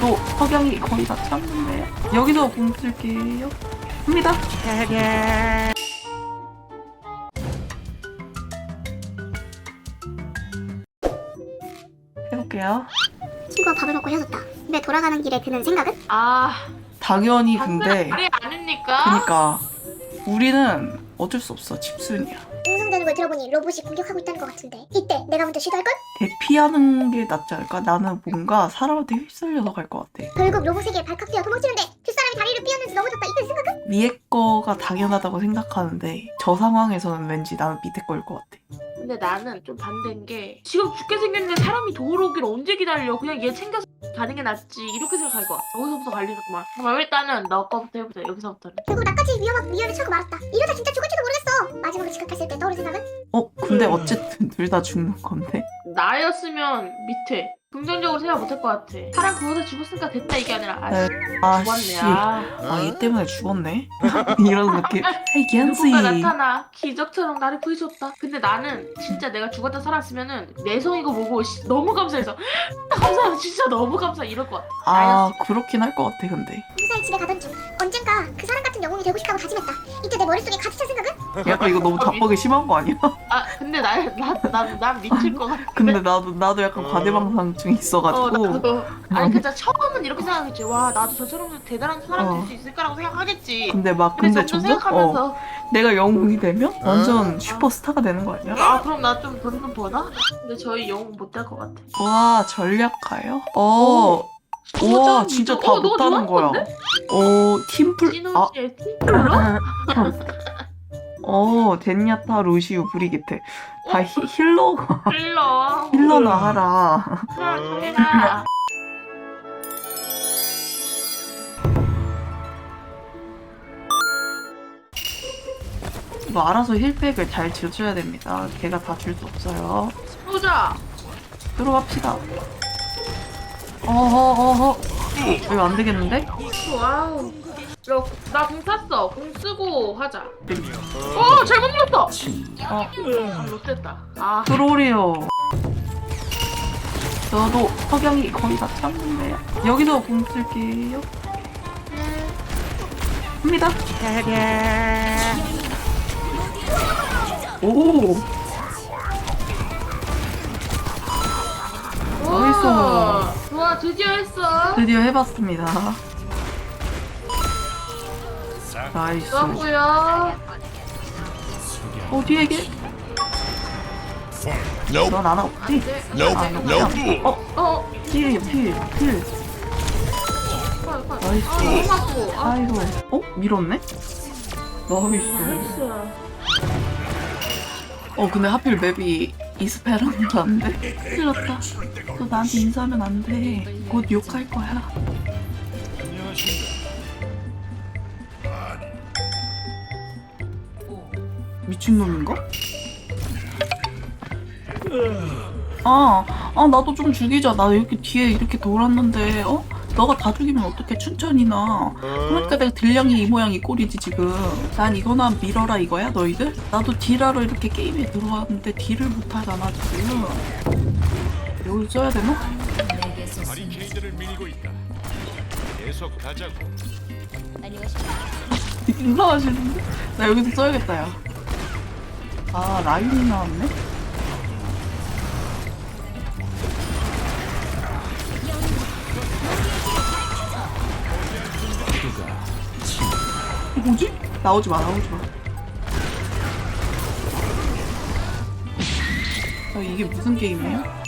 저도 석양이 거의 다 찼는데요. 여기서 공 쓸게요. 합니다. 해볼게요. 친구가 밥을 먹고 헤어졌다. 집에 돌아가는 길에 드는 생각은? 아, 당연히 근데 말이 아닙니까? 그니까 우리는 어쩔 수 없어 집순이야. 웅성대는 걸 들어보니 로봇이 공격하고 있다는 것 같은데 이때 내가 먼저 시도할걸? 대피하는 게 낫지 않을까? 나는 뭔가 사람한테 휩쓸려서 갈 것 같아. 결국 로봇에게 발칵 뛰어 도망치는데 뒷사람이 다리를 삐었는지 넘어졌다. 이때 생각은? 위에 거가 당연하다고 생각하는데 저 상황에서는 왠지 나는 밑에 거일 것 같아. 근데 나는 좀 반대인 게 지금 죽게 생겼는데 사람이 돌아오길 언제 기다려? 그냥 얘 챙겨서 가는 게 낫지. 이렇게 생각할 거야. 여기서부터 갈리겠구만. 그럼 일단은 너 거부터 해보자. 여기서부터는. 결국 나까지 위험한 위험에 처하고 말았다. 이러다 진짜 죽을지도 모르겠어. 마지막으로 지각했을 때 떠오른 생각은? 어? 근데 음. 어쨌든 둘 다 죽는 건데? 나였으면 밑에. 긍정적으로 생각 못할 것 같아. 사람 구워서 죽었으니까 됐다 이게 아니라 아, 네. 씨, 아, 죽었네. 씨. 아. 아, 얘 때문에 죽었네? 이런 느낌. 헤이, 겐지. 누군가 나타나 기적처럼 나를 구해줬다. 근데 나는 진짜 내가 죽었다 살았으면은 내성이고 뭐고 씨, 너무 감사해서 감사해 진짜 너무 감사 이럴 것 같아. 아, 그렇긴 할 것 같아, 근데. 무사히 집에 가던 중 언젠가 그 사람 같은 영웅이 되고 싶다고 다짐했다. 이때 내 머릿속에 가득 찬 생각은? 약간 이거 너무 답박이 심한 거 아니야? 아 근데 나나난 미칠 것 같아. 근데 나도, 나도 약간 과대망상증이 어 있어가지고. 나도 아니 진짜 처음은 이렇게 생각했지. 와 나도 저처럼 대단한 사람 어. 될 수 있을까라고 생각하겠지. 근데 막, 근데 근데 점점 점점? 어, 생각하면서 내가 영웅이 되면 완전 슈퍼스타가 되는 거 아니야? 아 그럼 나 좀 돈 좀 버나? 근데 저희 영웅 못 될 것 같아. 와, 전략가요? 어, 어, 진짜 어, 다 너가 못하는 좋아하는 거야. 건데? 어, 팀플, 아, 팀플러? 어, 덴야타, 루시우, 브리기테. 다 히, 힐러가, 힐러. 힐러나 하라. 힐러. 이거 알아서 힐팩을 잘 지어줘야 됩니다. 걔가 다 줄 수 없어요. 보자. 들어갑시다. 어허어허. 이거 안 되겠는데? 와우. 나공 샀어. 공 쓰고 하자. 어 잘못 눌렀어. 어, 아 못됐다. 아 들어오래요. 저도 석양이 거의 다 찼는데요. 여기서 공 쓸게요. 합니다. 오, 나이스. 좋아 드디어 했어. 드디어 해봤습니다. 나이스. 좋았고요. 어, 뒤에 걔? Nope. 넌안 없지? 네. 아, Nope. 어, 어. 필, 필, 필. 快快. 나이스. 아 너무 아프고. 아 아이고. 어? 밀었네? 나이스. 어, 근데 하필 맵이 이스페란자인데? 큰일 났다. 너 나한테 인사하면 안 돼. 곧 욕할 거야. 미친놈인가? 아, 아, 나도 좀 죽이자. 나 이렇게 뒤에 이렇게 돌았는데, 어? 너가 다 죽이면 어떻게 춘천이나. 그러니까 내가 딜량이 이 모양 이 꼴이지, 지금. 난 이거나 밀어라 이거야, 너희들? 나도 딜하러 이렇게 게임에 들어왔는데 딜을 못하잖아, 지금. 여기 써야 되나? 바리케이드를 밀고 있다. 계속 가자고. 인사하시는데? 나 여기서 써야겠다, 야. 아, 라인이 나왔네? 어, 뭐지? 나오지 마, 나오지 마. 아, 이게 무슨 게임이에요?